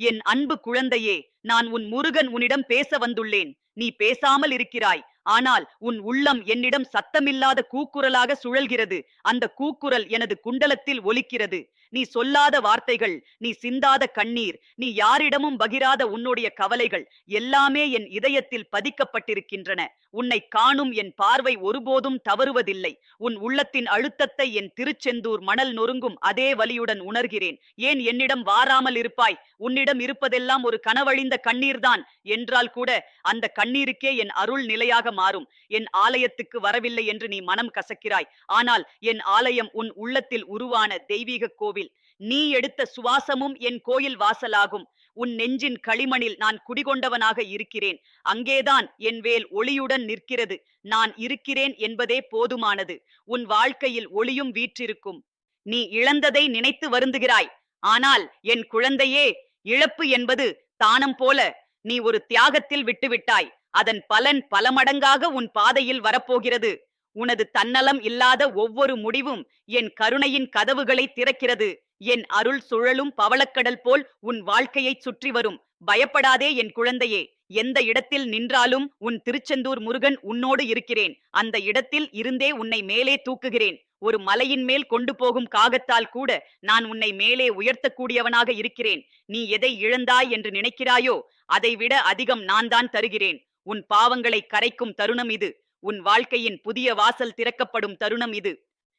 என் அன்பு குழந்தையே நான் உன் முருகன் உன்னிடம் பேச வந்துள்ளேன். நீ பேசாமல் இருக்கிறாய். ஆனால் உன் உள்ளம் என்னிடம் சத்தமில்லாத கூக்குரலாக சுழல்கிறது. அந்த கூக்குரல் எனது குண்டலத்தில் ஒலிக்கிறது. நீ சொல்லாத வார்த்தைகள் நீ சிந்தாத கண்ணீர் நீ யாரிடமும் பகிராத உன்னுடைய கவலைகள் எல்லாமே என் இதயத்தில் பதிக்கப்பட்டிருக்கின்றன. உன்னை காணும் என் பார்வை ஒருபோதும் தவறுவதில்லை. உன் உள்ளத்தின் அழுத்தத்தை என் திருச்செந்தூர் மணல் நொறுங்கும் அதே வலியுடன் உணர்கிறேன். ஏன் என்னிடம் வாராமல் இருப்பாய்? உன்னிடம் இருப்பதெல்லாம் ஒரு கனவழிந்த கண்ணீர்தான். என்றால் கூட அந்த கண்ணீருக்கே என் அருள் நிலையாக மாறும். என் ஆலயத்துக்கு வரவில்லை என்று நீ மனம் கசக்கிறாய். ஆனால் என் ஆலயம் உன் உள்ளத்தில் உருவான தெய்வீக கோவில். நீ எடுத்த சுவாசமும் என் கோயில் வாசலாகும். உன் நெஞ்சின் களிமணில் நான் குடிகொண்டவனாக இருக்கிறேன். அங்கேதான் என் வேல் ஒளியுடன் நிற்கிறது. நான் இருக்கிறேன் என்பதே போதுமானது. உன் வாழ்க்கையில் ஒளியும் வீற்றிருக்கும். நீ இழந்ததை நினைத்து வருந்துகிறாய். ஆனால் என் குழந்தையே இழப்பு என்பது தானம் போல நீ ஒரு தியாகத்தில் விட்டுவிட்டாய். அதன் பலன் பல மடங்காக உன் பாதையில் வரப்போகிறது. உனது தன்னலம் இல்லாத ஒவ்வொரு முடிவும் என் கருணையின் கதவுகளை திறக்கிறது. என் அருள் சுழலும் பவளக்கடல் போல் உன் வாழ்க்கையைச் சுற்றி வரும். பயப்படாதே என் குழந்தையே. எந்த இடத்தில் நின்றாலும் உன் திருச்செந்தூர் முருகன் உன்னோடு இருக்கிறேன். அந்த இடத்தில் இருந்தே உன்னை மேலே தூக்குகிறேன். ஒரு மலையின் மேல் கொண்டு போகும் காகத்தால் கூட நான் உன்னை மேலே உயர்த்தக்கூடியவனாக இருக்கிறேன். நீ எதை இழந்தாய் என்று நினைக்கிறாயோ அதைவிட அதிகம் நான் தான் தருகிறேன். உன் பாவங்களை கரைக்கும் தருணம் இது. உன் வாழ்க்கையின் புதிய வாசல் திறக்கப்படும் தருணம் இது.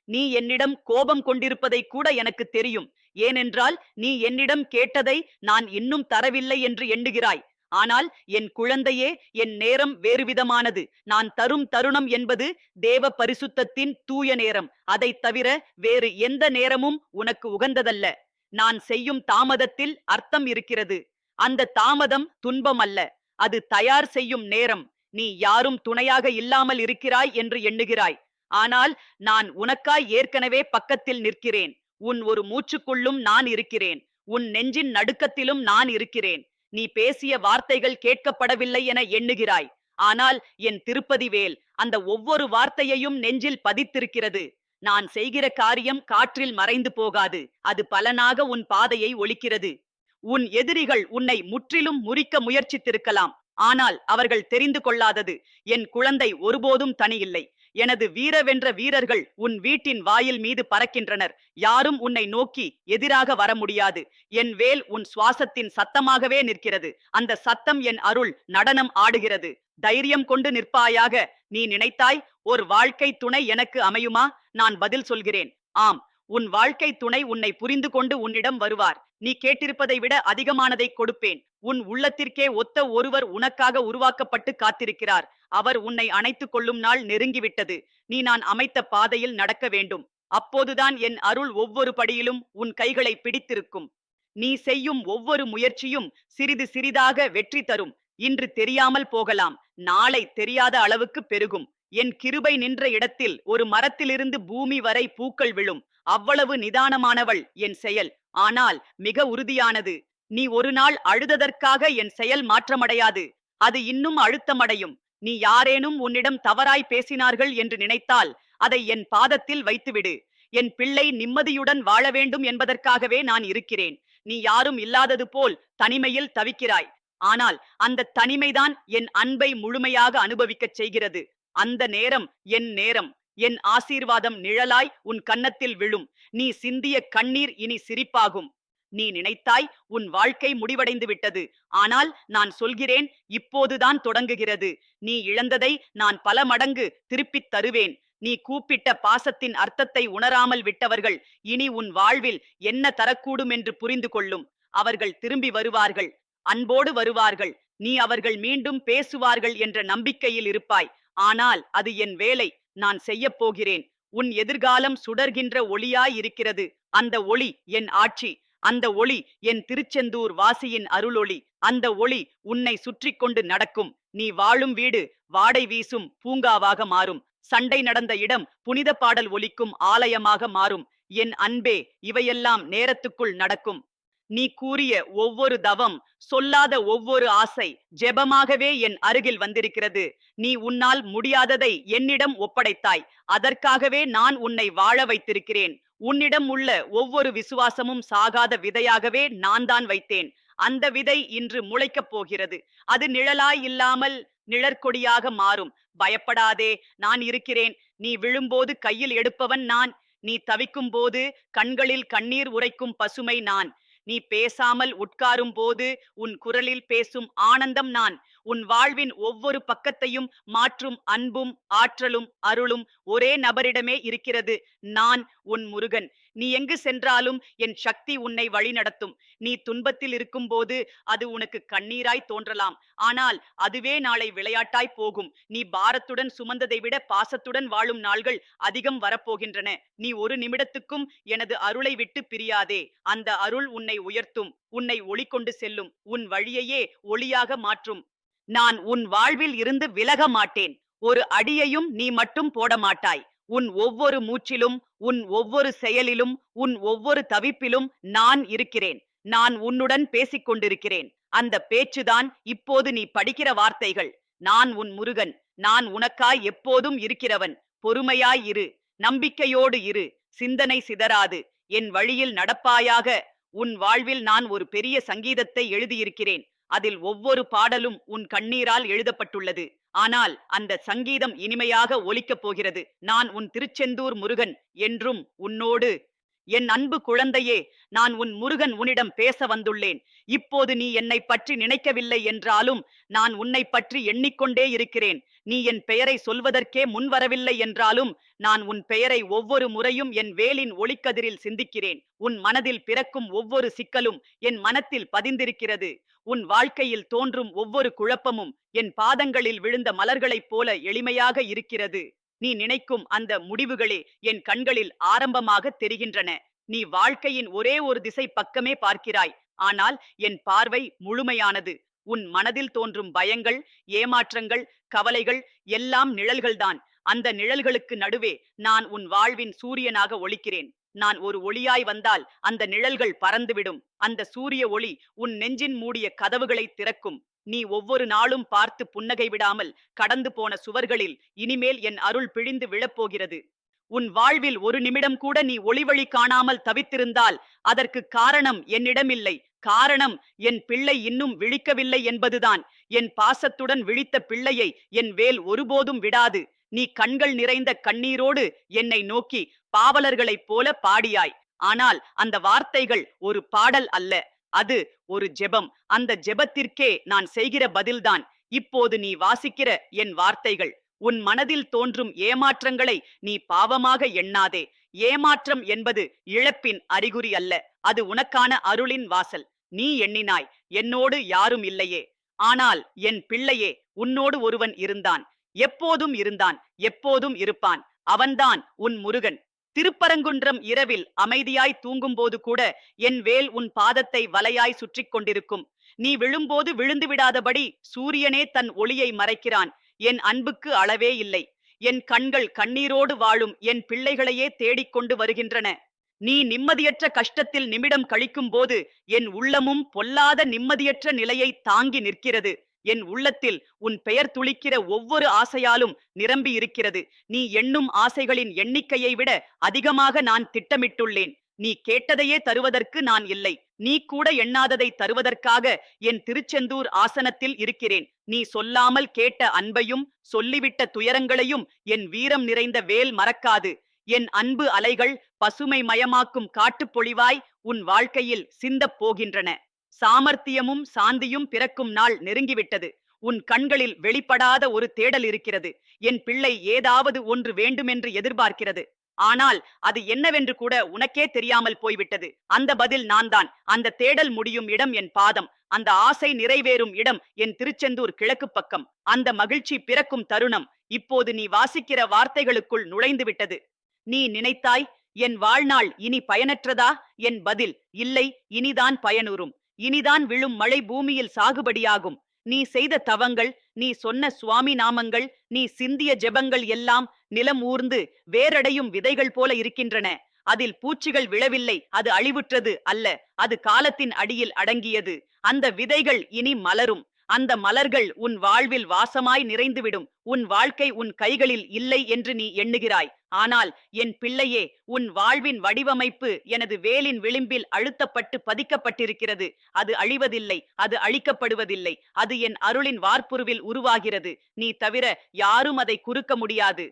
நீ என்னிடம் கோபம் கொண்டிருப்பதை கூட எனக்கு தெரியும். ஏனென்றால் நீ என்னிடம் கேட்டதை நான் இன்னும் தரவில்லை என்று எண்ணுகிறாய். ஆனால் என் குழந்தையே என் நேரம் வேறுவிதமானது நான் தரும் தருணம் என்பது தேவ பரிசுத்தத்தின் தூய நேரம். அதைத் தவிர வேறு எந்த நேரமும் உனக்கு உகந்ததல்ல. நான் செய்யும் தாமதத்தில் அர்த்தம் இருக்கிறது. அந்த தாமதம் துன்பம் அல்ல அது தயார் செய்யும் நேரம். நீ யாரும் துணையாக இல்லாமல் இருக்கிறாய் என்று எண்ணுகிறாய். ஆனால் நான் உனக்காய் ஏற்கனவே பக்கத்தில் நிற்கிறேன். உன் ஒரு மூச்சுக்குள்ளும் நான் இருக்கிறேன். உன் நெஞ்சின் நடுக்கத்திலும் நான் இருக்கிறேன். நீ பேசிய வார்த்தைகள் கேட்கப்படவில்லை என எண்ணுகிறாய். ஆனால் என் திருப்பதி வேல் அந்த ஒவ்வொரு வார்த்தையையும் நெஞ்சில் பதித்திருக்கிறது. நான் செய்கிற காரியம் காற்றில் மறைந்து போகாது. அது பலனாக உன் பாதையை ஒழிக்கிறது. உன் எதிரிகள் உன்னை முற்றிலும் முறிக்க முயற்சித்திருக்கலாம். ஆனால் அவர்கள் தெரிந்து கொள்ளாதது. என் குழந்தை ஒருபோதும் தனியில்லை. எனது வீரவென்ற வீரர்கள் உன் வீட்டின் வாயில் மீது பறக்கின்றனர். யாரும் உன்னை நோக்கி எதிராக வர முடியாது. என் வேல் உன் சுவாசத்தின் சத்தமாகவே நிற்கிறது. அந்த சத்தம் என் அருள் நடனம் ஆடுகிறது. தைரியம் கொண்டு நிற்பாயாக. நீ நினைத்தாய் ஒரு வாழ்க்கை துணை எனக்கு அமையுமா? நான் பதில் சொல்கிறேன். ஆம் உன் வாழ்க்கை துணை உன்னை புரிந்து கொண்டு உன்னிடம் வருவார். நீ கேட்டிருப்பதை விட அதிகமானதை கொடுப்பேன். உன் உள்ளத்திற்கே ஒத்த ஒருவர் உனக்காக உருவாக்கப்பட்டு காத்திருக்கிறார். அவர் உன்னை அணைத்துக் கொள்ளும் நாள் நெருங்கிவிட்டது. நீ நான் அமைத்த பாதையில் நடக்க வேண்டும். அப்போதுதான் என் அருள் ஒவ்வொரு படியிலும் உன் கைகளை பிடித்திருக்கும். நீ செய்யும் ஒவ்வொரு முயற்சியும் சிறிது சிறிதாக வெற்றி தரும். இன்று தெரியாமல் போகலாம். நாளை தெரியாத அளவுக்கு பெருகும். என் கிருபை நின்ற இடத்தில் ஒரு மரத்திலிருந்து பூமி வரை பூக்கள் விழும். அவ்வளவு நிதானமானவள் என் செயல். ஆனால் மிக உறுதியானது. நீ ஒரு நாள் அழுததற்காக என் செயல் மாற்றமடையாது. அது இன்னும் அழுத்தமடையும். நீ யாரேனும் உன்னிடம் தவறாய் பேசினார்கள் என்று நினைத்தால் அதை என் பாதத்தில் வைத்துவிடு. என் பிள்ளை நிம்மதியுடன் வாழ வேண்டும் என்பதற்காகவே நான் இருக்கிறேன். நீ யாரும் இல்லாதது போல் தனிமையில் தவிக்கிறாய். ஆனால் அந்த தனிமைதான் என் அன்பை முழுமையாக அனுபவிக்கச் செய்கிறது. அந்த நேரம் என் நேரம். என் ஆசீர்வாதம் நிழலாய் உன் கன்னத்தில் விழும். நீ சிந்திய கண்ணீர் இனி சிரிப்பாகும். நீ நினைத்தாய் உன் வாழ்க்கை முடிவடைந்து விட்டது. ஆனால் நான் சொல்கிறேன் இப்போதுதான் தொடங்குகிறது. நீ இழந்ததை நான் பல மடங்கு திருப்பித் தருவேன். நீ கூப்பிட்ட பாசத்தின் அர்த்தத்தை உணராமல் விட்டவர்கள் இனி உன் வாழ்வில் என்ன தரக்கூடும் என்று புரிந்து கொள்ளும். அவர்கள் திரும்பி வருவார்கள். அன்போடு வருவார்கள். நீ அவர்கள் மீண்டும் பேசுவார்கள் என்ற நம்பிக்கையில் இருப்பாய். ஆனால் அது என் வேலை. நான் செய்யப் போகிறேன் உன் எதிர்காலம் சுடர்கின்ற ஒளியாய் இருக்கிறது அந்த ஒளி என் ஆட்சி. அந்த ஒளி என் திருச்செந்தூர் வாசியின் அருளொளி. அந்த ஒளி உன்னை சுற்றி கொண்டு நடக்கும். நீ வாழும் வீடு வாடை வீசும் பூங்காவாக மாறும். சண்டை நடந்த இடம் புனித பாடல் ஒலிக்கும் ஆலயமாக மாறும். என் அன்பே இவையெல்லாம் நேரத்துக்குள் நடக்கும். நீ கூறிய ஒவ்வொரு தவம் சொல்லாத ஒவ்வொரு ஆசை ஜெபமாகவே என் அருகில் வந்திருக்கிறது. நீ உன்னால் முடியாததை என்னிடம் ஒப்படைத்தாய். அதற்காகவே நான் உன்னை வாழ வைத்திருக்கிறேன். உன்னிடம் உள்ள ஒவ்வொரு விசுவாசமும் சாகாத விதையாகவே நான் தான் வைத்தேன். அந்த விதை இன்று முளைக்கப் போகிறது. அது நிழலாய் இல்லாமல் நிழற்கொடியாக மாறும். பயப்படாதே நான் இருக்கிறேன். நீ விழும்போது கையில் எடுப்பவன் நான். நீ தவிக்கும் போது கண்களில் கண்ணீர் உரைக்கும் பசுமை நான். நீ பேசாமல் உட்காரும் போது உன் குரலில் பேசும் ஆனந்தம் நான். உன் வாழ்வின் ஒவ்வொரு பக்கத்தையும் மாற்றும் அன்பும் ஆற்றலும் அருளும் ஒரே நபரிடமே இருக்கிறது. நான் உன் முருகன். நீ எங்கு சென்றாலும் என் சக்தி உன்னை வழிநடத்தும். நீ துன்பத்தில் இருக்கும்போது அது உனக்கு கண்ணீராய் தோன்றலாம். ஆனால் அதுவே நாளை விளையாட்டாய் போகும். நீ பாரத்துடன் சுமந்ததை விட பாசத்துடன் வாழும் நாள்கள் அதிகம் வரப்போகின்றன. நீ ஒரு நிமிடத்துக்கும் எனது அருளை விட்டு பிரியாதே. அந்த அருள் உன்னை உயர்த்தும். உன்னை ஒளி கொண்டு செல்லும். உன் வழியையே ஒளியாக மாற்றும். நான் உன் வாழ்வில் இருந்து விலக மாட்டேன். ஒரு அடியையும் நீ மட்டும் போட மாட்டாய் உன் ஒவ்வொரு மூச்சிலும் உன் ஒவ்வொரு செயலிலும் உன் ஒவ்வொரு தவிப்பிலும் நான் இருக்கிறேன். நான் உன்னுடன் பேசிக் கொண்டிருக்கிறேன். அந்த பேச்சுதான் இப்போது நீ படிக்கிற வார்த்தைகள். நான் உன் முருகன். நான் உனக்காய் எப்போதும் இருக்கிறவன். பொறுமையாய் இரு. நம்பிக்கையோடு இரு. சிந்தனை சிதறாது. என் வழியில் நடப்பாயாக. உன் வாழ்வில் நான் ஒரு பெரிய சங்கீதத்தை எழுதியிருக்கிறேன். அதில் ஒவ்வொரு பாடலும் உன் கண்ணீரால் எழுதப்பட்டுள்ளது. ஆனால் அந்த சங்கீதம் இனிமையாக ஒலிக்கப் போகிறது. நான் உன் திருச்செந்தூர் முருகன் என்றும் உன்னோடு என் அன்பு குழந்தையே நான் உன் முருகன் உன்னிடம் பேச வந்துள்ளேன். இப்போது நீ என்னை பற்றி நினைக்கவில்லை என்றாலும் நான் உன்னை பற்றி எண்ணிக்கொண்டே இருக்கிறேன். நீ என் பெயரை சொல்வதற்கே முன்வரவில்லை என்றாலும் நான் உன் பெயரை ஒவ்வொரு முறையும் என் வேலின் ஒளிக்கதிரில் சிந்திக்கிறேன். உன் மனதில் பிறக்கும் ஒவ்வொரு சிக்கலும் என் மனத்தில் பதிந்திருக்கிறது. உன் வாழ்க்கையில் தோன்றும் ஒவ்வொரு குழப்பமும் என் பாதங்களில் விழுந்த மலர்களைப் போல எளிமையாக இருக்கிறது. நீ நினைக்கும் அந்த முடிவுகளே என் கண்களில் ஆரம்பமாக தெரிகின்றன. நீ வாழ்க்கையின் ஒரே ஒரு திசை பக்கமே பார்க்கிறாய். ஆனால் என் பார்வை முழுமையானது. உன் மனதில் தோன்றும் பயங்கள் ஏமாற்றங்கள் கவலைகள் எல்லாம் நிழல்கள்தான். அந்த நிழல்களுக்கு நடுவே நான் உன் வாழ்வின் சூரியனாக ஒழிக்கிறேன் நான் ஒரு ஒளியாய் வந்தால் அந்த நிழல்கள் பறந்துவிடும். அந்த சூரிய ஒளி உன் நெஞ்சின் மூடிய கதவுகளை திறக்கும். நீ ஒவ்வொரு நாளும் பார்த்து புன்னகை விடாமல் கடந்து போன சுவர்களில் இனிமேல் என் அருள் பிழிந்து விழப்போகிறது உன் வாழ்வில் ஒரு நிமிடம் கூட நீ ஒளிவழி காணாமல் தவித்திருந்தால் அதற்கு காரணம் என்னிடமில்லை. காரணம் என் பிள்ளை இன்னும் விழிக்கவில்லை என்பதுதான். என் பாசத்துடன் விழித்த பிள்ளையை என் வேல் ஒருபோதும் விடாது. நீ கண்கள் நிறைந்த கண்ணீரோடு என்னை நோக்கி பாவலர்களைப் போல பாடியாய். ஆனால் அந்த வார்த்தைகள் ஒரு பாடல் அல்ல அது ஒரு ஜெபம். அந்த ஜெபத்திற்கே நான் செய்கிற பதில்தான். இப்போது நீ வாசிக்கிற என் வார்த்தைகள் உன் மனதில் தோன்றும் ஏமாற்றங்களை நீ பாவமாக எண்ணாதே. ஏமாற்றம் என்பது இழப்பின் அறிகுறி அல்ல அது உனக்கான அருளின் வாசல். நீ எண்ணினாய் என்னோடு யாரும் இல்லையே. ஆனால் என் பிள்ளையே உன்னோடு ஒருவன் இருந்தான். எப்போதும் இருந்தான் எப்போதும் இருப்பான். அவன்தான் உன் முருகன். திருப்பரங்குன்றம் இரவில் அமைதியாய் தூங்கும்போது கூட என் வேல் உன் பாதத்தை வலையாய் சுற்றிக் கொண்டிருக்கும் நீ விழும்போது விழுந்து விடாதபடி சூரியனே தன் ஒளியை மறைக்கிறான். என் அன்புக்கு அளவே இல்லை. என் கண்கள் கண்ணீரோடு வாழும். என் பிள்ளைகளையே தேடிக்கொண்டு வருகின்றன. நீ நிம்மதியற்ற கஷ்டத்தில் நிமிடம் கழிக்கும் போது என் உள்ளமும் பொல்லாத நிம்மதியற்ற நிலையை தாங்கி நிற்கிறது. என் உள்ளத்தில் உன் பெயர் துளிக்கிற ஒவ்வொரு ஆசையாலும் நிரம்பி இருக்கிறது. நீ எண்ணும் ஆசைகளின் எண்ணிக்கையை விட அதிகமாக நான் திட்டமிட்டுள்ளேன். நீ கேட்டதையே தருவதற்கு நான் இல்லை. நீ கூட எண்ணாததை தருவதற்காக என் திருச்செந்தூர் ஆசனத்தில் இருக்கிறேன். நீ சொல்லாமல் கேட்ட அன்பையும் சொல்லிவிட்ட துயரங்களையும் என் வீரம் நிறைந்த வேல் மறக்காது. என் அன்பு அலைகள் பசுமை மயமாக்கும் காட்டுப்பொழிவாய் உன் வாழ்க்கையில் சிந்தப் போகின்றன. சாமர்த்தியமும் சாந்தியும் பிறக்கும் நாள் நெருங்கிவிட்டது. உன் கண்களில் வெளிப்படாத ஒரு தேடல் இருக்கிறது. என் பிள்ளை ஏதாவது ஒன்று வேண்டுமென்று எதிர்பார்க்கிறது. ஆனால் அது என்னவென்று கூட உனக்கே தெரியாமல் போய்விட்டது. அந்த பதில் நான் தான் அந்த தேடல் முடியும் இடம் என் பாதம். அந்த ஆசை நிறைவேறும் இடம் என் திருச்செந்தூர் கிழக்கு பக்கம். அந்த மகிழ்ச்சி பிறக்கும் தருணம். இப்போது நீ வாசிக்கிற வார்த்தைகளுக்குள் நுழைந்து விட்டது நீ நினைத்தாய் என் வாழ்நாள் இனி பயனற்றதா? என் பதில் இல்லை இனிதான் பயனுறும். இனிதான் விழும் மழை பூமியில் சாகுபடியாகும். நீ செய்த தவங்கள் நீ சொன்ன சுவாமி நாமங்கள் நீ சிந்திய ஜெபங்கள் எல்லாம் நிலம் ஊர்ந்து வேரடையும் விதைகள் போல இருக்கின்றன. அதில் பூச்சிகள் விழவில்லை அது அழிவுற்றது அல்ல அது காலத்தின் அடியில் அடங்கியது. அந்த விதைகள் இனி மலரும். அந்த மலர்கள் உன் வாழ்வில் வாசமாய் நிறைந்துவிடும். உன் வாழ்க்கை உன் கைகளில் இல்லை என்று நீ எண்ணுகிறாய். ஆனால் என் பிள்ளையே உன் வாழ்வின் வடிவமைப்பு எனது வேலின் விளிம்பில் அழுத்தப்பட்டு பதிக்கப்பட்டிருக்கிறது. அது அழிவதில்லை அது அழிக்கப்படுவதில்லை. அது என் அருளின் வார்ப்புருவில் உருவாகிறது. நீ தவிர யாரும் அதை குறுக்க முடியாது.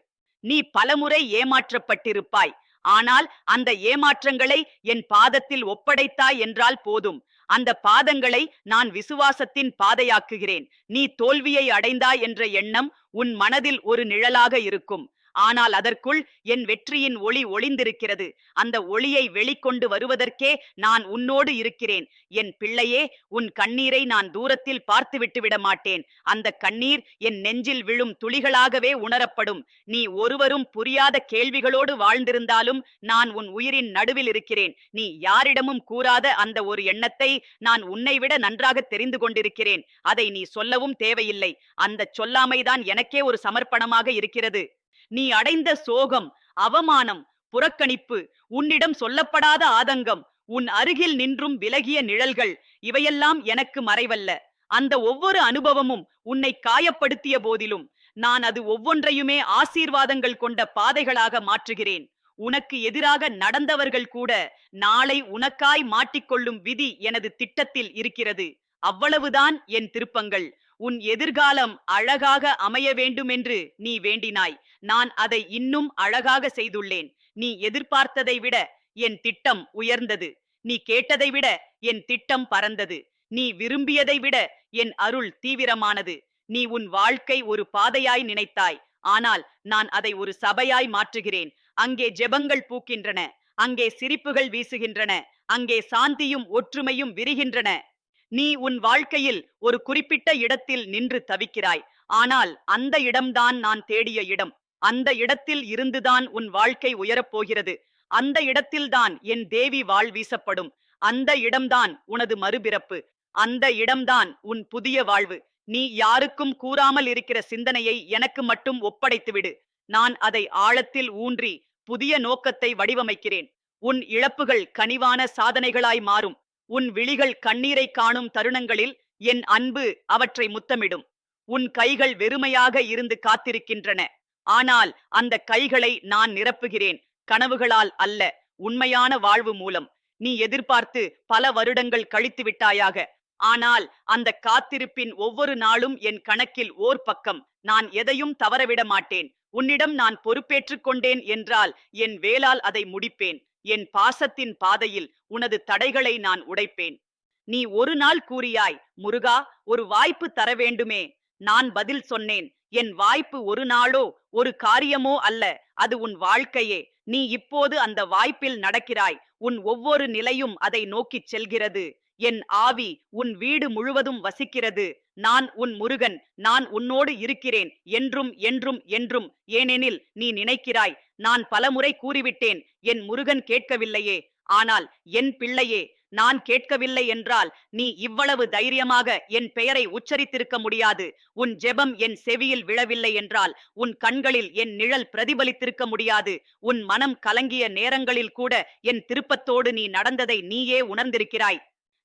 நீ பலமுறை ஏமாற்றப்பட்டிருப்பாய். ஆனால் அந்த ஏமாற்றங்களை என் பாதத்தில் ஒப்படைத்தாய் என்றால் போதும். அந்த பாதங்களை நான் விசுவாசத்தின் பாதையாக்குகிறேன். நீ தோல்வியை அடைந்தாய் என்ற எண்ணம் உன் மனதில் ஒரு நிழலாக இருக்கும். ஆனால் அதற்குள் என் வெற்றியின் ஒளி ஒளிந்திருக்கிறது. அந்த ஒளியை வெளிக்கொண்டு வருவதற்கே நான் உன்னோடு இருக்கிறேன். என் பிள்ளையே உன் கண்ணீரை நான் தூரத்தில் பார்த்து விட்டுவிட மாட்டேன். அந்த கண்ணீர் என் நெஞ்சில் விழும் துளிகளாகவே உணரப்படும். நீ ஒருவரும் புரியாத கேள்விகளோடு வாழ்ந்திருந்தாலும் நான் உன் உயிரின் நடுவில் இருக்கிறேன். நீ யாரிடமும் கூறாத அந்த ஒரு எண்ணத்தை நான் உன்னை விட நன்றாக தெரிந்து கொண்டிருக்கிறேன். அதை நீ சொல்லவும் தேவையில்லை. அந்த சொல்லாமைதான் எனக்கே ஒரு சமர்ப்பணமாக இருக்கிறது. நீ அடைந்த சோகம் அவமானம் புறக்கணிப்பு உன்னிடம் சொல்லப்படாத ஆதங்கம் உன் அருகில் நின்றும் விலகிய நிழல்கள் இவையெல்லாம் எனக்கு மறைவல்ல. அந்த ஒவ்வொரு அனுபவமும் உன்னை காயப்படுத்திய போதிலும் நான் அது ஒவ்வொன்றையுமே ஆசீர்வாதங்கள் கொண்ட பாதைகளாக மாற்றுகிறேன். உனக்கு எதிராக நடந்தவர்கள் கூட நாளை உனக்காய் மாட்டிக்கொள்ளும் விதி எனது திட்டத்தில் இருக்கிறது. அவ்வளவுதான் என் திருப்பங்கள். உன் எதிர்காலம் அழகாக அமைய வேண்டுமென்று நீ வேண்டினாய். நான் அதை இன்னும் அழகாக செய்துள்ளேன். நீ எதிர்பார்த்ததை விட என் திட்டம் உயர்ந்தது. நீ கேட்டதை விட என் திட்டம் பறந்தது நீ விரும்பியதை விட என் அருள் தீவிரமானது. நீ உன் வாழ்க்கை ஒரு பாதையாய் நினைத்தாய். ஆனால் நான் அதை ஒரு சபையாய் மாற்றுகிறேன். அங்கே ஜெபங்கள் பூக்கின்றன. அங்கே சிரிப்புகள் வீசுகின்றன. அங்கே சாந்தியும் ஒற்றுமையும் விரிகின்றன. நீ உன் வாழ்க்கையில் ஒரு குறிப்பிட்ட இடத்தில் நின்று தவிக்கிறாய். ஆனால் அந்த இடம்தான் நான் தேடிய இடம். அந்த இடத்தில் இருந்துதான் உன் வாழ்க்கை உயரப் போகிறது அந்த இடத்தில்தான் என் தேவி வாழ் வீசப்படும். அந்த இடம்தான் உனது மறுபிறப்பு. அந்த இடம்தான் உன் புதிய வாழ்வு. நீ யாருக்கும் கூறாமல் இருக்கிற சிந்தனையை எனக்கு மட்டும் ஒப்படைத்துவிடு நான் அதை ஆழத்தில் ஊன்றி புதிய நோக்கத்தை வடிவமைக்கிறேன். உன் இழப்புகள் கனிவான சாதனைகளாய் மாறும். உன் விழிகள் கண்ணீரை காணும் தருணங்களில் என் அன்பு அவற்றை முத்தமிடும். உன் கைகள் வெறுமையாக இருந்து காத்திருக்கின்றன. ஆனால் அந்த கைகளை நான் நிரப்புகிறேன். கனவுகளால் அல்ல உண்மையான வாழ்வு மூலம். நீ எதிர்பார்த்து பல வருடங்கள் கழித்து விட்டாயாக. ஆனால் அந்த காத்திருப்பின் ஒவ்வொரு நாளும் என் கணக்கில் ஓர் பக்கம். நான் எதையும் தவறவிட மாட்டேன். உன்னிடம் நான் பொறுப்பேற்றுக் கொண்டேன் என்றால் என் வேலால் அதை முடிப்பேன். என் பாசத்தின் பாதையில் உனது தடைகளை நான் உடைப்பேன். நீ ஒரு நாள் கூறியாய் முருகா ஒரு வாய்ப்பு தர வேண்டுமே. நான் பதில் சொன்னேன். என் வாய்ப்பு ஒரு நாளோ ஒரு காரியமோ அல்ல. அது உன் வாழ்க்கையே. நீ இப்போது அந்த வாய்ப்பில் நடக்கிறாய். உன் ஒவ்வொரு நிலையும் அதை நோக்கிச் செல்கிறது. என் ஆவி உன் வீடு முழுவதும் வசிக்கிறது. நான் உன் முருகன் நான் உன்னோடு இருக்கிறேன். என்றும் என்றும் என்றும். ஏனெனில் நீ நினைக்கிறாய் நான் பலமுறை கூறிவிட்டேன் என் முருகன் கேட்கவில்லையே. ஆனால் என் பிள்ளையே நான் கேட்கவில்லை என்றால் நீ இவ்வளவு தைரியமாக என் பெயரை உச்சரித்திருக்க முடியாது. உன் ஜெபம் என் செவியில் விழவில்லை என்றால் உன் கண்களில் என் நிழல் பிரதிபலித்திருக்க முடியாது. உன் மனம் கலங்கிய நேரங்களில் கூட என் திருப்பத்தோடு நீ நடந்ததை நீயே உணர்ந்திருக்கிறாய்.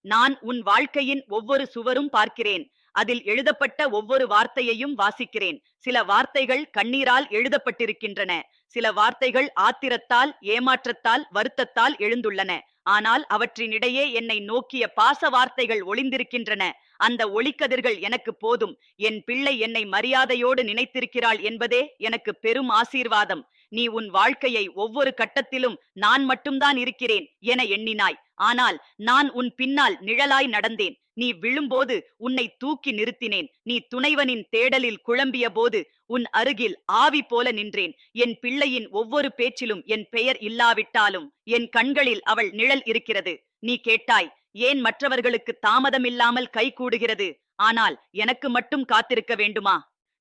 நான் உன் வாழ்க்கையின் ஒவ்வொரு சுவரும் பார்க்கிறேன். அதில் எழுதப்பட்ட ஒவ்வொரு வார்த்தையையும் வாசிக்கிறேன். சில வார்த்தைகள் கண்ணீரால் எழுதப்பட்டிருக்கின்றன. சில வார்த்தைகள் ஆத்திரத்தால் ஏமாற்றத்தால் வருத்தத்தால் எழுந்துள்ளன. ஆனால் அவற்றினிடையே என்னை நோக்கிய பாச வார்த்தைகள் ஒளிந்திருக்கின்றன. அந்த ஒளிக்கதிர்கள் எனக்கு போதும். என் பிள்ளை என்னை மரியாதையோடு நினைத்திருக்கிறாள் என்பதே எனக்கு பெரும் ஆசீர்வாதம். நீ உன் வாழ்க்கையை ஒவ்வொரு கட்டத்திலும் நான் மட்டும்தான் இருக்கிறேன் என எண்ணினாய். ஆனால் நான் உன் பின்னால் நிழலாய் நடந்தேன். நீ விழும்போது உன்னை தூக்கி நிறுத்தினேன். நீ துணைவனின் தேடலில் குழம்பிய போது உன் அருகில் ஆவி போல நின்றேன். என் பிள்ளையின் ஒவ்வொரு பேச்சிலும் என் பெயர் இல்லாவிட்டாலும் என் கண்களில் அவள் நிழல் இருக்கிறது. நீ கேட்டாய் ஏன் மற்றவர்களுக்கு தாமதமில்லாமல் கை கூடுகிறது? ஆனால் எனக்கு மட்டும் காத்திருக்க வேண்டுமா?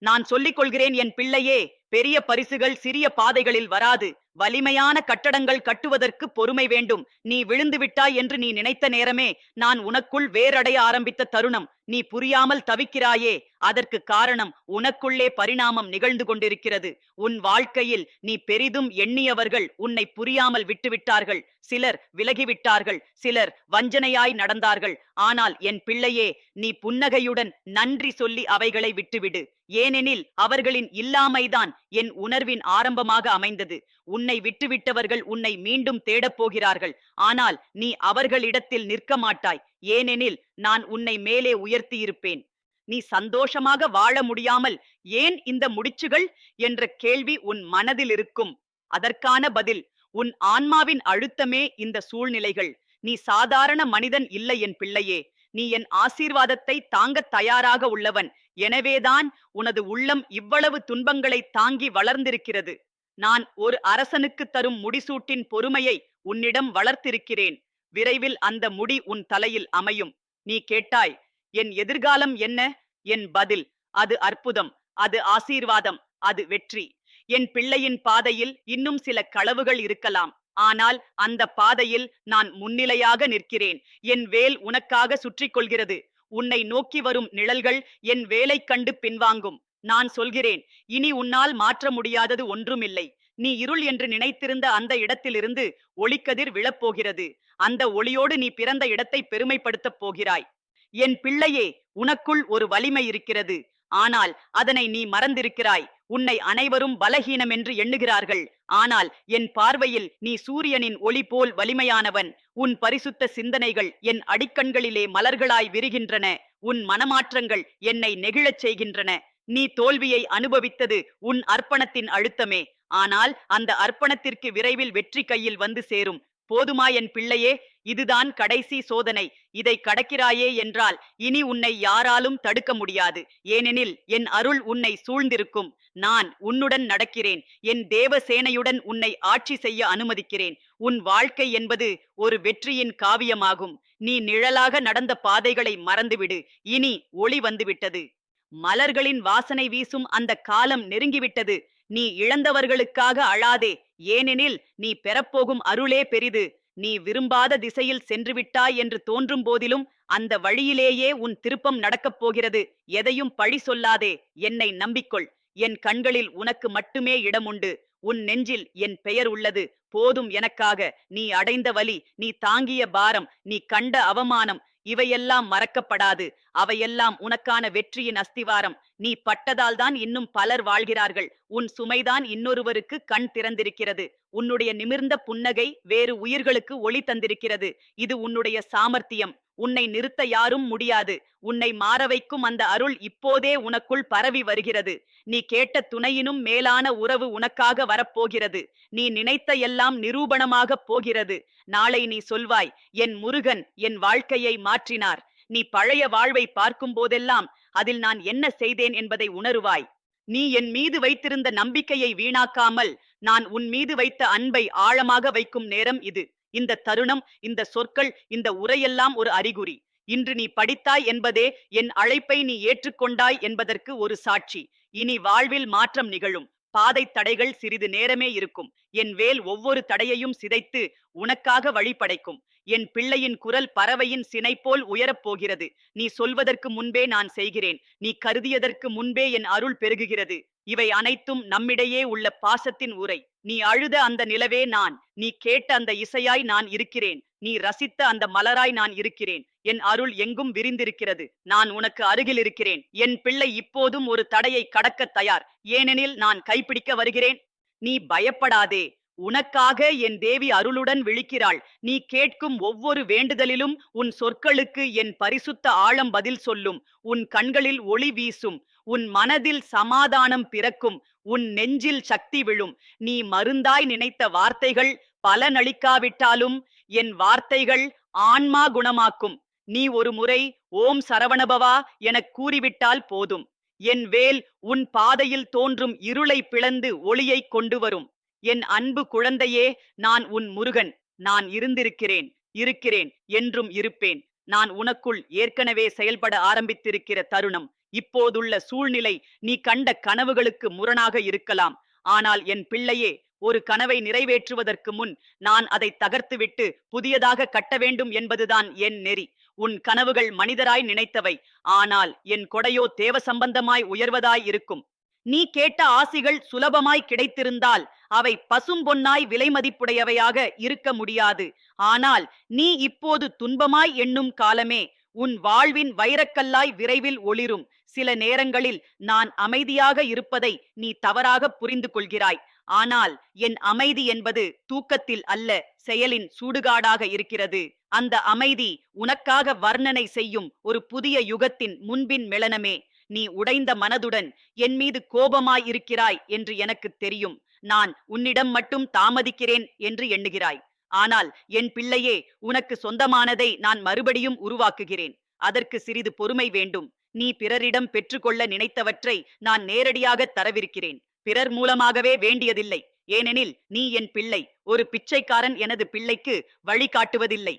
நான் சொல்லிக் கொள்கிறேன் என் பிள்ளையே பெரிய பரிசுகள் சிறிய பாதைகளில் வராது. வலிமையான கட்டடங்கள் கட்டுவதற்கு பொறுமை வேண்டும். நீ விழுந்து விட்டாய் என்று நீ நினைத்த நேரமே நான் உனக்குள் வேரடைய ஆரம்பித்த தருணம். நீ புரியாமல் தவிக்கிறாயே. அதற்கு காரணம் உனக்குள்ளே பரிணாமம் நிகழ்ந்து கொண்டிருக்கிறது. உன் வாழ்க்கையில் நீ பெரிதும் எண்ணியவர்கள் உன்னை புரியாமல் விட்டுவிட்டார்கள். சிலர் விலகிவிட்டார்கள். சிலர் வஞ்சனையாய் நடந்தார்கள். ஆனால் என் பிள்ளையே நீ புன்னகையுடன் நன்றி சொல்லி அவைகளை விட்டுவிடு. ஏனெனில் அவர்களின் இல்லாமைதான் என் உணர்வின் ஆரம்பமாக அமைந்தது. உன்னை விட்டுவிட்டவர்கள் உன்னை மீண்டும் தேடப் போகிறார்கள். ஆனால் நீ அவர்களிடத்தில் நிற்க மாட்டாய். ஏனெனில் நான் உன்னை மேலே உயர்த்தியிருப்பேன். நீ சந்தோஷமாக வாழ முடியாமல் ஏன் இந்த முடிச்சுகள்? என்ற கேள்வி உன் மனதில் இருக்கும். அதற்கான பதில் உன் ஆன்மாவின் அழுத்தமே இந்த சூழ்நிலைகள். நீ சாதாரண மனிதன் இல்லை என் பிள்ளையே. நீ என் ஆசீர்வாதத்தை தாங்கத் தயாராக உள்ளவன். எனவேதான் உனது உள்ளம் இவ்வளவு துன்பங்களை தாங்கி வளர்ந்திருக்கிறது. நான் ஒரு அரசனுக்கு தரும் முடிசூட்டின் பொறுமையை உன்னிடம் வளர்த்திருக்கிறேன். விரைவில் அந்த முடி உன் தலையில் அமையும். நீ கேட்டாய் என் எதிர்காலம் என்ன? என் பதில் அது அற்புதம் அது ஆசீர்வாதம் அது வெற்றி. என் பிள்ளையின் பாதையில் இன்னும் சில களவுகள் இருக்கலாம். ஆனால் அந்த பாதையில் நான் முன்னிலையாக நிற்கிறேன். என் வேல் உனக்காக சுற்றி கொள்கிறது உன்னை நோக்கி வரும் நிழல்கள் என் வேலை கண்டு பின்வாங்கும். நான் சொல்கிறேன் இனி உன்னால் மாற்ற முடியாதது ஒன்றுமில்லை. நீ இருள் என்று நினைத்திருந்த அந்த இடத்திலிருந்து ஒளிக்கதிர் விழப்போகிறது. அந்த ஒளியோடு நீ பிறந்த இடத்தை பெருமைப்படுத்தப் போகிறாய். என் பிள்ளையே உனக்குள் ஒரு வலிமை இருக்கிறது. ஆனால் அதனை நீ மறந்திருக்கிறாய். உன்னை அனைவரும் பலகீனம் என்று எண்ணுகிறார்கள். ஆனால் என் பார்வையில் நீ சூரியனின் ஒளி போல் வலிமையானவன். உன் பரிசுத்த சிந்தனைகள் என் அடிக்கண்களிலே மலர்களாய் விரிகின்றன. உன் மனமாற்றங்கள் என்னை நெகிழச் செய்கின்றன. நீ தோல்வியை அனுபவித்தது உன் அர்ப்பணத்தின் அழுத்தமே. ஆனால் அந்த அர்ப்பணத்திற்கு விரைவில் வெற்றி கையில் வந்து சேரும். போதுமா என் பிள்ளையே இதுதான் கடைசி சோதனை. இதை கடக்கிறாயே என்றால் இனி உன்னை யாராலும் தடுக்க முடியாது. ஏனெனில் என் அருள் உன்னை சூழ்ந்திருக்கும். நான் உன்னுடன் நடக்கிறேன். என் தேவ சேனையுடன் உன்னை ஆட்சி செய்ய அனுமதிக்கிறேன். உன் வாழ்க்கை என்பது ஒரு வெற்றியின் காவியமாகும். நீ நிழலாக நடந்த பாதைகளை மறந்துவிடு. இனி ஒளி வந்துவிட்டது. மலர்களின் வாசனை வீசும் அந்த காலம் நெருங்கிவிட்டது. நீ இழந்தவர்களுக்காக அழாதே. ஏனெனில் நீ பெறப்போகும் அருளே பெரிது. நீ விரும்பாத திசையில் சென்று விட்டாய் என்று தோன்றும் போதிலும் அந்த வழியிலேயே உன் திருப்பம் நடக்கப் போகிறது. எதையும் பழி சொல்லாதே. என்னை நம்பிக்கொள். என் கண்களில் உனக்கு மட்டுமே இடமுண்டு. உன் நெஞ்சில் என் பெயர் உள்ளது. போதும் எனக்காக. நீ அடைந்த வலி. நீ தாங்கிய பாரம். நீ கண்ட அவமானம். இவையெல்லாம் மறக்கப்படாது. அவையெல்லாம் உனக்கான வெற்றியின் அஸ்திவாரம். நீ பட்டதால் தான் இன்னும் பலர் வாழ்கிறார்கள். உன் சுமைதான் இன்னொருவருக்கு கண் திறந்திருக்கிறது. உன்னுடைய நிமிர்ந்த புன்னகை வேறு உயிர்களுக்கு ஒளி தந்திருக்கிறது. இது உன்னுடைய சாமர்த்தியம். உன்னை நிறுத்த யாரும் முடியாது. உன்னை மாற வைக்கும் அந்த அருள் இப்போதே உனக்குள் பரவி வருகிறது. நீ கேட்ட துணையினும் மேலான உறவு உனக்காக வரப்போகிறது. நீ நினைத்த எல்லாம் நிரூபணமாகப் போகிறது. நாளை நீ சொல்வாய் என் முருகன் என் வாழ்க்கையை மாற்றினார். நீ பழைய வாழ்வை பார்க்கும் போதெல்லாம் அதில் நான் என்ன செய்தேன் என்பதை உணருவாய். நீ என் மீது வைத்திருந்த நம்பிக்கையை வீணாக்காமல் நான் உன் மீது வைத்த அன்பை ஆழமாக வைக்கும் நேரம் இது. இந்த தருணம் இந்த சொற்கள் இந்த உரையெல்லாம் ஒரு அறிகுறி. இன்று நீ படித்தாய் என்பதே என் அழைப்பை நீ ஏற்றுக்கொண்டாய் என்பதற்கு ஒரு சாட்சி. இனி வாழ்வில் மாற்றம் நிகழும். பாதை தடைகள் சிறிது நேரமே இருக்கும். என் வேல் ஒவ்வொரு தடையையும் சிதைத்து உனக்காக வழிபடைக்கும். என் பிள்ளையின் குரல் பறவையின் சினை போல் உயரப் போகிறது. நீ சொல்வதற்கு முன்பே நான் செய்கிறேன். நீ கருதியதற்கு முன்பே என் அருள் பெருகுகிறது. இவை அனைத்தும் நம்மிடையே உள்ள பாசத்தின் உரை. நீ அழுத அந்த நிலவே நான். நீ கேட்ட அந்த இசையாய் நான் இருக்கிறேன். நீ ரசித்த அந்த மலராய் நான் இருக்கிறேன். என் அருள் எங்கும் விரிந்திருக்கிறது. நான் உனக்கு அருகில் இருக்கிறேன். என் பிள்ளை இப்போதும் ஒரு தடையை கடக்கத் தயார். ஏனெனில் நான் கைப்பிடிக்க வருகிறேன். நீ பயப்படாதே. உனக்காக என் தேவி அருளுடன் விழிக்கிறாள். நீ கேட்கும் ஒவ்வொரு வேண்டுதலிலும் உன் சொற்களுக்கு என் பரிசுத்த ஆழம் பதில் சொல்லும். உன் கண்களில் ஒளி வீசும். உன் மனதில் சமாதானம் பிறக்கும். உன் நெஞ்சில் சக்தி விழும். நீ மருந்தாய் நினைத்த வார்த்தைகள் பலனளிக்காவிட்டாலும் என் வார்த்தைகள் ஆன்மா குணமாக்கும். நீ ஒரு முறை ஓம் சரவணபவா எனக் கூறிவிட்டால் போதும். என் வேல் உன் பாதையில் தோன்றும் இருளை பிளந்து ஒளியை கொண்டு வரும். என் அன்பு குழந்தையே நான் உன் முருகன். நான் இருந்திருக்கிறேன் இருக்கிறேன் என்றும் இருப்பேன். நான் உனக்குள் ஏற்கனவே செயல்பட ஆரம்பித்திருக்கிற தருணம். இப்போதுள்ள சூழ்நிலை நீ கண்ட கனவுகளுக்கு முரணாக இருக்கலாம். ஆனால் என் பிள்ளையே ஒரு கனவை நிறைவேற்றுவதற்கு முன் நான் அதை தகர்த்துவிட்டு புதியதாக கட்ட வேண்டும் என்பதுதான் என் நெறி. உன் கனவுகள் மனிதராய் நினைத்தவை. ஆனால் என் கொடையோ தேவ சம்பந்தமாய் உயர்வதாய் இருக்கும். நீ கேட்ட ஆசிகள் சுலபமாய் கிடைத்திருந்தால் அவை பசும் பொன்னாய் விலை மதிப்புடையவையாக இருக்க முடியாது. ஆனால் நீ இப்போது துன்பமாய் எண்ணும் காலமே உன் வாழ்வின் வைரக்கல்லாய் விரைவில் ஒளிரும். சில நேரங்களில் நான் அமைதியாக இருப்பதை நீ தவறாக புரிந்து கொள்கிறாய் ஆனால் என் அமைதி என்பது தூக்கத்தில் அல்ல செயலின் சூடுகாடாக இருக்கிறது. அந்த அமைதி உனக்காக வர்ணனை செய்யும் ஒரு புதிய யுகத்தின் முன்பின் மெளனமே. நீ உடைந்த மனதுடன் என் மீது கோபமாய் இருக்கிறாய் என்று எனக்கு தெரியும். நான் உன்னிடம் மட்டும் தாமதிக்கிறேன் என்று எண்ணுகிறாய். ஆனால் என் பிள்ளையே உனக்கு சொந்தமானதை நான் மறுபடியும் உருவாக்குகிறேன். அதற்கு சிறிது பொறுமை வேண்டும். நீ பிறரிடம் பெற்றுக்கொள்ள நினைத்தவற்றை நான் நேரடியாக தரவிருக்கிறேன். பிறர் மூலமாகவே வேண்டியதில்லை. ஏனெனில் நீ என் பிள்ளை. ஒரு பிச்சைக்காரன் எனது பிள்ளைக்கு வழிகாட்டுவதில்லை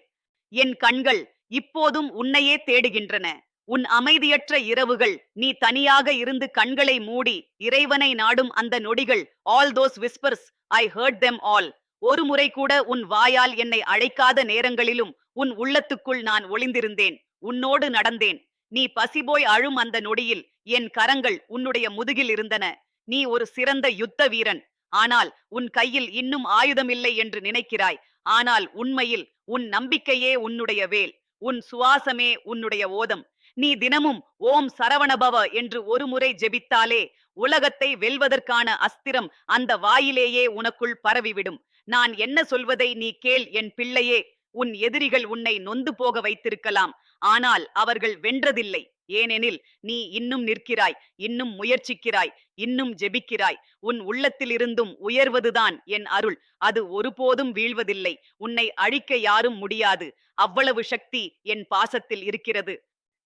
என் கண்கள் இப்போதும் உன்னையே தேடுகின்றன. உன் அமைதியற்ற இரவுகள் நீ தனியாக இருந்து கண்களை மூடி இறைவனை நாடும் அந்த நொடிகள் all those whispers I heard them all ஒரு முறை கூட உன் வாயால் என்னை அழைக்காத நேரங்களிலும் உன் உள்ளத்துக்குள் நான் ஒளிந்திருந்தேன் உன்னோடு நடந்தேன். நீ பசிபோய் அழும் அந்த நொடியில் என் கரங்கள் உன்னுடைய முதுகில் இருந்தன. நீ ஒரு சிறந்த யுத்த வீரன். ஆனால் உன் கையில் இன்னும் ஆயுதமில்லை என்று நினைக்கிறாய். ஆனால் உண்மையில் உன் நம்பிக்கையே உன்னுடைய வேல். உன் சுவாசமே உன்னுடைய ஓதம். நீ தினமும் ஓம் சரவணபவ என்று ஒரு முறை ஜெபித்தாலே உலகத்தை வெல்வதற்கான அஸ்திரம் அந்த வாயிலேயே உனக்குள் பரவிவிடும். நான் என்ன சொல்வதை நீ கேள் என் பிள்ளையே உன் எதிரிகள் உன்னை நொந்து போக வைத்திருக்கலாம். ஆனால் அவர்கள் வென்றதில்லை. ஏனெனில் நீ இன்னும் நிற்கிறாய் இன்னும் முயற்சிக்கிறாய் இன்னும் ஜெபிக்கிறாய். உன் உள்ளத்திலிருந்தும் உயர்வதுதான் என் அருள். அது ஒருபோதும் வீழ்வதில்லை. உன்னை அழிக்க யாரும் முடியாது. அவ்வளவு சக்தி என் பாசத்தில் இருக்கிறது.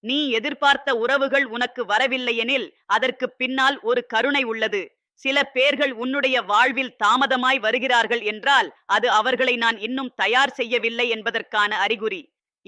நீ எதிர்பார்த்த உறவுகள் உனக்கு வரவில்லையெனில் அதற்கு பின்னால் ஒரு கருணை உள்ளது. சில பேர்கள் உன்னுடைய வாழ்வில் தாமதமாய் வருகிறார்கள் என்றால் அது அவர்களை நான் இன்னும் தயார் செய்யவில்லை என்பதற்கான அறிகுறி.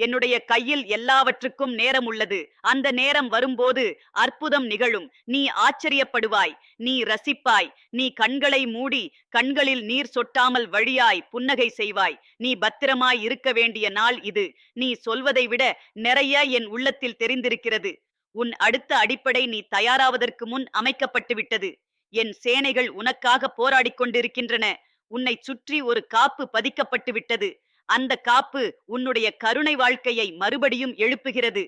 என்னுடைய கையில் எல்லாவற்றுக்கும் நேரம் உள்ளது. அந்த நேரம் வரும்போது அற்புதம் நிகழும். நீ ஆச்சரியப்படுவாய் நீ ரசிப்பாய் நீ கண்களை மூடி கண்களில் நீர் சொட்டாமல் வழியாய் புன்னகை செய்வாய். நீ பத்திரமாய் இருக்க வேண்டிய நாள் இது. நீ சொல்வதை விட நிறைய என் உள்ளத்தில் தெரிந்திருக்கிறது. உன் அடுத்த அடிப்படை நீ தயாராவதற்கு முன் அமைக்கப்பட்டு விட்டது. என் சேனைகள் உனக்காக போராடிக் கொண்டிருக்கின்றன. உன்னை சுற்றி ஒரு காப்பு பதிக்கப்பட்டு விட்டது. அந்த காப்பு உன்னுடைய கருணை வாழ்க்கையை மறுபடியும் எழுப்புகிறது.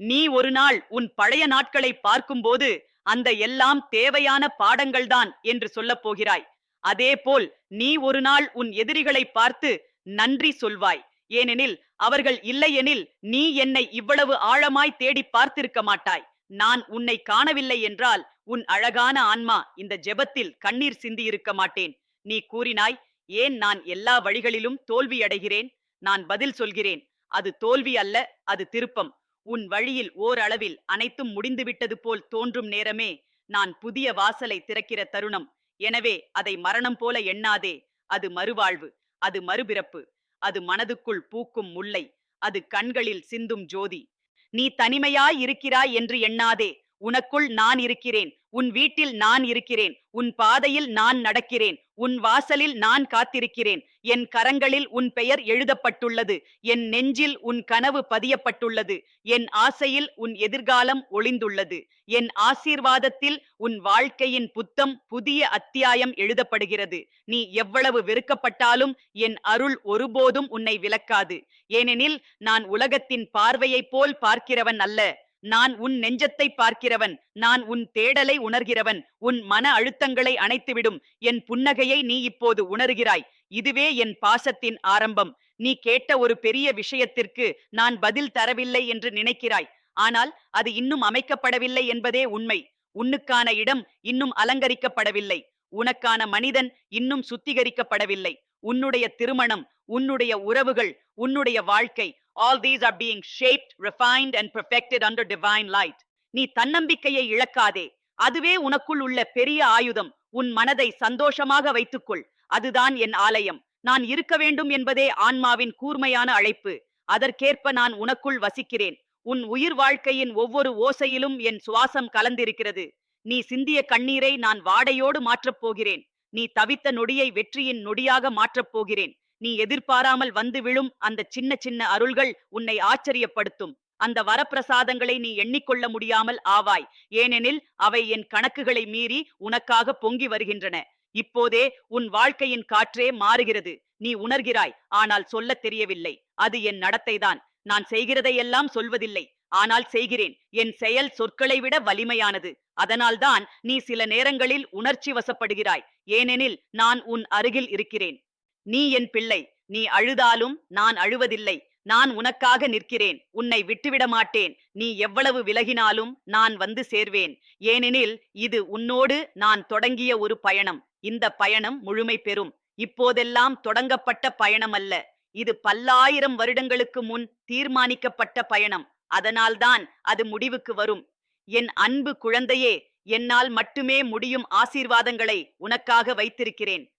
நீ ஒரு நாள் உன் பழைய நாட்களை பார்க்கும்போது அந்த எல்லாம் தேவையான பாடங்கள்தான் என்று சொல்லப் போகிறாய். அதேபோல் நீ ஒரு நாள் உன் எதிரிகளை பார்த்து நன்றி சொல்வாய். ஏனெனில் அவர்கள் இல்லையெனில் நீ என்னை இவ்வளவு ஆழமாய் தேடி பார்த்திருக்க மாட்டாய். நான் உன்னை காணவில்லை என்றால் உன் அழகான ஆன்மா இந்த ஜெபத்தில் கண்ணீர் சிந்தி இருக்க மாட்டேன். நீ கூறினாய் ஏன் நான் எல்லா வழிகளிலும் தோல்வியடைகிறேன் நான் பதில் சொல்கிறேன். அது தோல்வி அல்ல அது திருப்பம். உன் வழியில் ஓரளவில் அனைத்தும் முடிந்துவிட்டது போல் தோன்றும் நேரமே நான் புதிய வாசலை திறக்கிற தருணம். எனவே அதை மரணம் போல எண்ணாதே. அது மறுவாழ்வு அது மறுபிறப்பு. அது மனதுக்குள் பூக்கும் முல்லை அது கண்களில் சிந்தும் ஜோதி. நீ தனிமையாய் இருக்கிறாய் என்று எண்ணாதே. உனக்குள் நான் இருக்கிறேன். உன் வீட்டில் நான் இருக்கிறேன். உன் பாதையில் நான் நடக்கிறேன். உன் வாசலில் நான் காத்திருக்கிறேன். என் கரங்களில் உன் பெயர் எழுதப்பட்டுள்ளது. என் நெஞ்சில் உன் கனவு பதியப்பட்டுள்ளது. என் ஆசையில் உன் எதிர்காலம் ஒளிந்துள்ளது. என் ஆசீர்வாதத்தில் உன் வாழ்க்கையின் புத்தம் புதிய அத்தியாயம் எழுதப்படுகிறது. நீ எவ்வளவு வெறுக்கப்பட்டாலும் என் அருள் ஒருபோதும் உன்னை விலக்காது ஏனெனில் நான் உலகத்தின் பார்வையைப் போல் பார்க்கிறவன் அல்ல. நான் உன் நெஞ்சத்தை பார்க்கிறவன் நான் உன் தேடலை உணர்கிறவன் உன் மன அழுத்தங்களை அணைத்துவிடும். என் புன்னகையை நீ இப்போது உணர்கிறாய். இதுவே என் பாசத்தின் ஆரம்பம். நீ கேட்ட ஒரு பெரிய விஷயத்திற்கு நான் பதில் தரவில்லை என்று நினைக்கிறாய். ஆனால் அது இன்னும் அமைக்கப்படவில்லை என்பதே உண்மை. உன்னுக்கான இடம் இன்னும் அலங்கரிக்கப்படவில்லை. உனக்கான மனிதன் இன்னும் சுத்திகரிக்கப்படவில்லை. உன்னுடைய திருமணம் உன்னுடைய உறவுகள் உன்னுடைய வாழ்க்கை all these are being shaped refined and perfected under divine light நீ தன்னம்பிக்கையை இழக்காதே. அதுவே உனக்குள் உள்ள பெரிய ஆயுதம். உன் மனதை சந்தோஷமாக வைத்துக்கொள். அதுதான் என் ஆலயம். நான் இருக்க வேண்டும் என்பதே ஆன்மாவின் கூர்மையான அழைப்பு. அதற்கேற்ப நான் உனக்குள் வசிக்கிறேன். உன் உயிர் வாழ்க்கையின் ஒவ்வொரு ஓசையிலும் என் சுவாசம் கலந்திருக்கிறது. நீ சிந்திய கண்ணீரை நான் வாடையோடு மாற்றப் போகிறேன். நீ தவித்த நொடியை வெற்றியின் நொடியாக மாற்றப் போகிறேன். நீ எதிர்பாராமல் வந்து விழும் அந்த சின்ன சின்ன அருள்கள் உன்னை ஆச்சரியப்படுத்தும். அந்த வரப்பிரசாதங்களை நீ எண்ணிக்கொள்ள முடியாமல் ஆவாய். ஏனெனில் அவை என் கணக்குகளை மீறி உனக்காக பொங்கி வருகின்றன. இப்போதே உன் வாழ்க்கையின் காற்றே மாறுகிறது. நீ உணர்கிறாய். ஆனால் சொல்லத் தெரியவில்லை. அது என் நடத்தைதான். நான் செய்கிறதையெல்லாம் சொல்வதில்லை. ஆனால் செய்கிறேன். என் செயல் சொற்களை விட வலிமையானது. அதனால்தான் நீ சில நேரங்களில் உணர்ச்சி வசப்படுகிறாய். ஏனெனில் நான் உன் அருகில் இருக்கிறேன். நீ என் பிள்ளை. நீ அழுதாலும் நான் அழுவதில்லை. நான் உனக்காக நிற்கிறேன். உன்னை விட்டுவிட மாட்டேன். நீ எவ்வளவு விலகினாலும் நான் வந்து சேர்வேன். ஏனெனில் இது உன்னோடு நான் தொடங்கிய ஒரு பயணம். இந்த பயணம் முழுமை பெறும். இப்போதெல்லாம் தொடங்கப்பட்ட பயணம் அல்ல இது பல்லாயிரம் வருடங்களுக்கு முன் தீர்மானிக்கப்பட்ட பயணம். அதனால்தான் அது முடிவுக்கு வரும். என் அன்பு குழந்தையே என்னால் மட்டுமே முடியும் ஆசீர்வாதங்களை உனக்காக வைத்திருக்கிறேன்.